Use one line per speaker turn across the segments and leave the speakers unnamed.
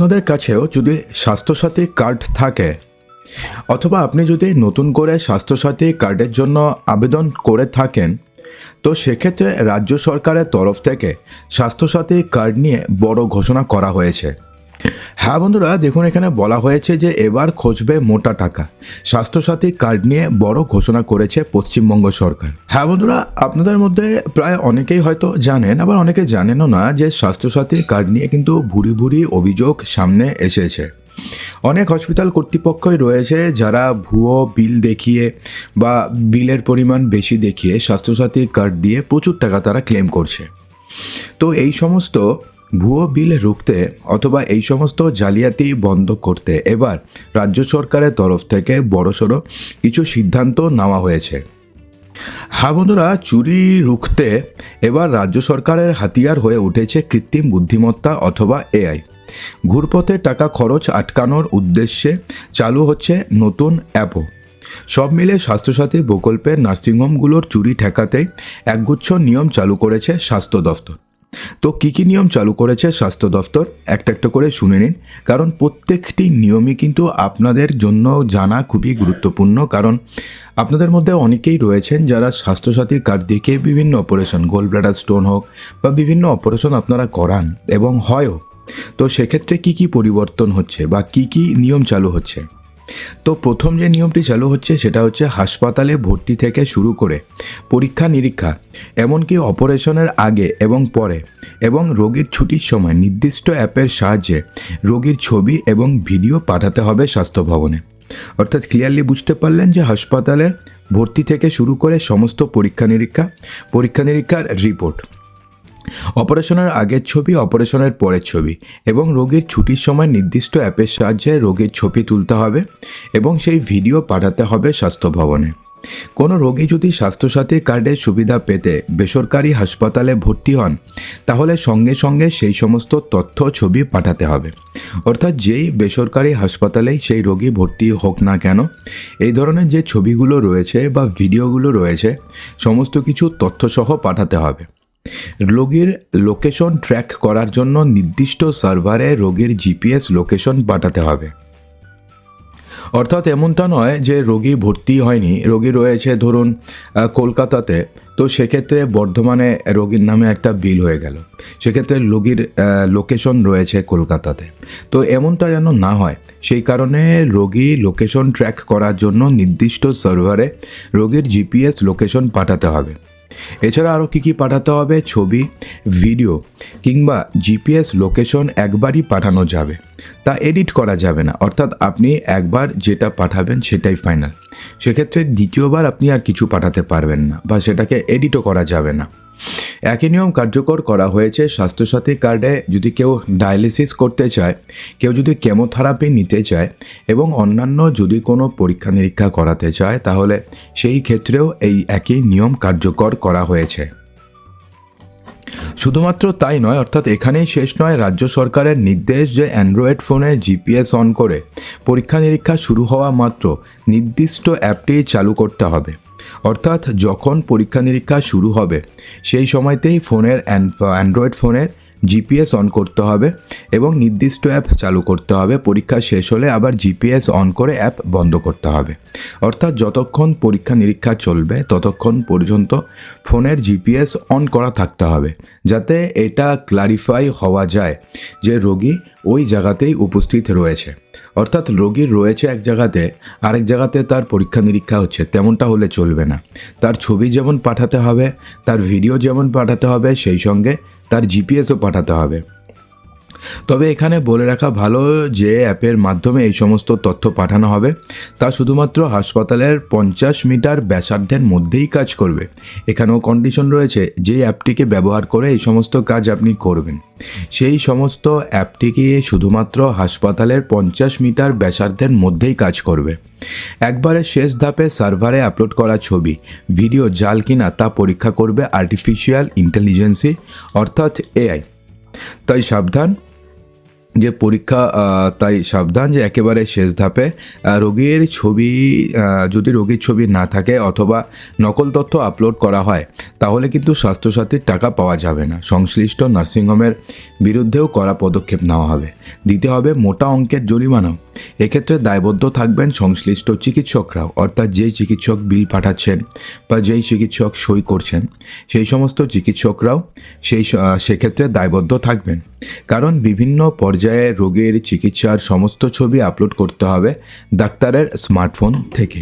আপনাদের কাছেও যদি স্বাস্থ্যসাথী কার্ড থাকে, অথবা আপনি যদি নতুন করে স্বাস্থ্যসাথী কার্ডের জন্য আবেদন করে থাকেন, তো সেক্ষেত্রে রাজ্য সরকারের তরফ থেকে স্বাস্থ্যসাথী কার্ড নিয়ে বড় ঘোষণা করা হয়েছে। হ্যাঁ বন্ধুরা, দেখুন এখানে বলা হয়েছে যে এবার খসবে মোটা টাকা। স্বাস্থ্যসাথী কার্ড নিয়ে বড় ঘোষণা করেছে পশ্চিমবঙ্গ সরকার। হ্যাঁ বন্ধুরা, আপনাদের মধ্যে প্রায় অনেকেই হয়তো জানেন, আবার অনেকে জানেনও না যে স্বাস্থ্যসাথী কার্ড নিয়ে কিন্তু ভুরি ভুরি অভিযোগ সামনে এসেছে। অনেক হসপিটাল কর্তৃপক্ষই রয়েছে যারা ভুয়ো বিল দেখিয়ে বা বিলের পরিমাণ বেশি দেখিয়ে স্বাস্থ্যসাথী কার্ড দিয়ে প্রচুর টাকা তারা ক্লেম করছে। তো এই সমস্ত ভুয়ো বিল রুখতে অথবা এই সমস্ত জালিয়াতি বন্ধ করতে এবার রাজ্য সরকারের তরফ থেকে বড়সড় কিছু সিদ্ধান্ত নেওয়া হয়েছে। হ্যাঁ বন্ধুরা, চুরি রুখতে এবার রাজ্য সরকারের হাতিয়ার হয়ে উঠেছে কৃত্রিম বুদ্ধিমত্তা অথবা এআই। ঘুরপথে টাকা খরচ আটকানোর উদ্দেশ্যে চালু হচ্ছে নতুন অ্যাপও। সব মিলে স্বাস্থ্যসাথী প্রকল্পের নার্সিংহোমগুলোর চুরি ঠেকাতে একগুচ্ছ নিয়ম চালু করেছে স্বাস্থ্য দফতর। তো কী কী নিয়ম চালু করেছে স্বাস্থ্য দফতর? একটা একটা করে শুনে নিন। কারণ প্রত্যেকটি নিয়মই কিন্তু আপনাদের জন্য জানা খুবই গুরুত্বপূর্ণ। কারণ আপনাদের মধ্যে অনেকেই রয়েছেন যারা স্বাস্থ্যসাথী কার্ড দেখে বিভিন্ন অপারেশন গোল্ড ব্লাডার স্টোন হোক বা বিভিন্ন অপারেশন আপনারা করান এবং হয়ও। তো সেক্ষেত্রে কি কি পরিবর্তন হচ্ছে বা কি কি নিয়ম চালু হচ্ছে? তো প্রথম যে নিয়মটি চালু হচ্ছে সেটা হচ্ছে হাসপাতালে ভর্তি থেকে শুরু করে পরীক্ষা নিরীক্ষা, এমনকি অপারেশনের আগে এবং পরে, এবং রোগীর ছুটির সময় নির্দিষ্ট অ্যাপের সাহায্যে রোগীর ছবি এবং ভিডিও পাঠাতে হবে স্বাস্থ্য ভবনে। অর্থাৎ ক্লিয়ারলি বুঝতে পারলেন যে হাসপাতালে ভর্তি থেকে শুরু করে সমস্ত পরীক্ষা নিরীক্ষা, পরীক্ষা নিরীক্ষার রিপোর্ট অপারেশনের আগের ছবি, অপারেশনের পরের ছবি এবং রোগীর ছুটির সময় নির্দিষ্ট অ্যাপের সাহায্যে রোগীর ছবি তুলতে হবে এবং সেই ভিডিও পাঠাতে হবে স্বাস্থ্য ভবনে। কোনো রোগী যদি স্বাস্থ্যসাথী কার্ডের সুবিধা পেতে বেসরকারি হাসপাতালে ভর্তি হন, তাহলে সঙ্গে সঙ্গে সেই সমস্ত তথ্য ছবি পাঠাতে হবে। অর্থাৎ যেই বেসরকারি হাসপাতালেই সেই রোগী ভর্তি হোক না কেন, এই ধরনের যে ছবিগুলো রয়েছে বা ভিডিওগুলো রয়েছে, সমস্ত কিছু তথ্যসহ পাঠাতে হবে। রোগীর লোকেশন ট্র্যাক করার জন্য নির্দিষ্ট সার্ভারে রোগীর জিপিএস লোকেশন পাঠাতে হবে। অর্থাৎ এমনটা নয় যে রোগী ভর্তি হয়নি, রোগী রয়েছে ধরুন কলকাতাতে, তো সেক্ষেত্রে বর্ধমানে রোগীর নামে একটা বিল হয়ে গেল। সেক্ষেত্রে রোগীর লোকেশন রয়েছে কলকাতাতে। তো এমনটা যেন না হয়, সেই কারণে রোগী লোকেশন ট্র্যাক করার জন্য নির্দিষ্ট সার্ভারে রোগীর জিপিএস লোকেশন পাঠাতে হবে। এছাড়া আরও কী কী পাঠাতে হবে? ছবি ভিডিও কিংবা জিপিএস লোকেশন একবারই পাঠানো যাবে। তা এডিট করা যাবে না। অর্থাৎ আপনি একবার যেটা পাঠাবেন সেটাই ফাইনাল সেক্ষেত্রে দ্বিতীয়বার আপনি আর কিছু পাঠাতে পারবেন না বা সেটাকে এডিটও করা যাবে না। একই নিয়ম কার্যকর করা হয়েছে স্বাস্থ্যসাথী কার্ডে যদি কেউ ডায়ালিসিস করতে চায়, কেউ যদি কেমোথেরাপি নিতে চায় এবং অন্যান্য যদি কোনো পরীক্ষা নিরীক্ষা করাতে চায়, তাহলে সেই ক্ষেত্রেও এই একই নিয়ম কার্যকর করা হয়েছে। শুধুমাত্র তাই নয়, অর্থাৎ এখানেই শেষ নয়, রাজ্য সরকারের নির্দেশ যে অ্যান্ড্রয়েড ফোনে জিপিএস অন করে পরীক্ষা নিরীক্ষা শুরু হওয়া মাত্র নির্দিষ্ট অ্যাপটি চালু করতে হবে। অর্থাৎ যখন পরীক্ষা নিরীক্ষা শুরু হবে, সেই সময়তেই ফোনের অ্যান্ড্রয়েড ফোনের জিপিএস অন করতে হবে এবং নির্দিষ্ট অ্যাপ চালু করতে হবে। পরীক্ষা শেষ হলে আবার জিপিএস অন করে অ্যাপ বন্ধ করতে হবে। অর্থাৎ যতক্ষণ পরীক্ষা নিরীক্ষা চলবে, ততক্ষণ পর্যন্ত ফোনের জিপিএস অন করা থাকতে হবে, যাতে এটা ক্লারিফাই হওয়া যায় যে রোগী ওই জায়গাতেই উপস্থিত রয়েছে। অর্থাৎ রোগীর রয়েছে এক জায়গাতে, আরেক জায়গাতে তার পরীক্ষা নিরীক্ষা হচ্ছে, তেমনটা হলে চলবে না। তার ছবি যেমন পাঠাতে হবে, তার ভিডিও যেমন পাঠাতে হবে, সেই সঙ্গে তার জিপিএসও পাঠাতে হবে। তবে এখানে বলে রাখা ভালো যে অ্যাপের মাধ্যমে এই সমস্ত তথ্য পাঠানো হবে। তা শুধুমাত্র হাসপাতালের পঞ্চাশ মিটার ব্যাসার্ধের মধ্যেই কাজ করবে। এখানেও কন্ডিশন রয়েছে যে অ্যাপটিকে ব্যবহার করে এই সমস্ত কাজ আপনি করবেন। সেই সমস্ত অ্যাপটিকে শুধুমাত্র হাসপাতালের পঞ্চাশ মিটার ব্যাসার্ধের মধ্যেই কাজ করবে। একবারে শেষ ধাপে সার্ভারে আপলোড করা ছবি, ভিডিও জাল কিনা তা পরীক্ষা করবে আর্টিফিশিয়াল ইন্টেলিজেন্সি অর্থাৎ এআই তাই সাবধান যে পরীক্ষা তাই সাবধান যে একেবারে শেষ ধাপে রোগীর ছবি যদি রোগীর ছবি না থাকে অথবা নকল তথ্য আপলোড করা হয়, তাহলে কিন্তু স্বাস্থ্যসাথীর টাকা পাওয়া যাবে না। সংশ্লিষ্ট নার্সিংহোমের বিরুদ্ধেও কড়া পদক্ষেপ নেওয়া হবে। দিতে হবে মোটা অঙ্কের জরিমানাও। এক্ষেত্রে দায়বদ্ধ থাকবেন সংশ্লিষ্ট চিকিৎসকরাও, অর্থাৎ যেই চিকিৎসক বিল পাঠাচ্ছেন বা যেই চিকিৎসক সই করছেন, সেই সমস্ত চিকিৎসকরাও সেই সেক্ষেত্রে দায়বদ্ধ থাকবেন। কারণ বিভিন্ন পর্যায়ে রোগের চিকিৎসার সমস্ত ছবি আপলোড করতে হবে ডাক্তারের স্মার্টফোন থেকে।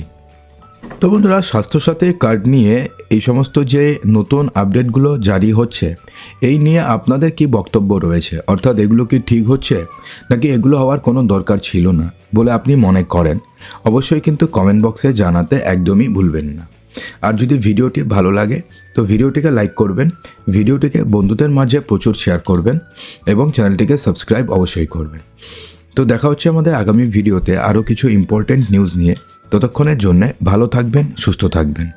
তো বন্ধুরা স্বাস্থ্যসাথী কার্ড নিয়ে এই সমস্ত যে নতুন আপডেটগুলো জারি হচ্ছে, এই নিয়ে আপনাদের কি বক্তব্য রয়েছে? অর্থাৎ এগুলো কি ঠিক হচ্ছে? নাকি এগুলো হওয়ার কোনো দরকার ছিল না বলে আপনি মনে করেন? অবশ্যই কিন্তু কমেন্ট বক্সে জানাতে একদমই ভুলবেন না। আর যদি ভিডিওটি ভালো লাগে, তো ভিডিওটিকে লাইক করবেন, ভিডিওটিকে বন্ধুদের মাঝে প্রচুর শেয়ার করবেন এবং চ্যানেলটিকে সাবস্ক্রাইব অবশ্যই করবেন। তো দেখা হচ্ছে আমাদের আগামী ভিডিওতে আরও কিছু ইম্পর্টেন্ট নিউজ নিয়ে। ততক্ষণের জন্যে ভালো থাকবেন, সুস্থ থাকবেন।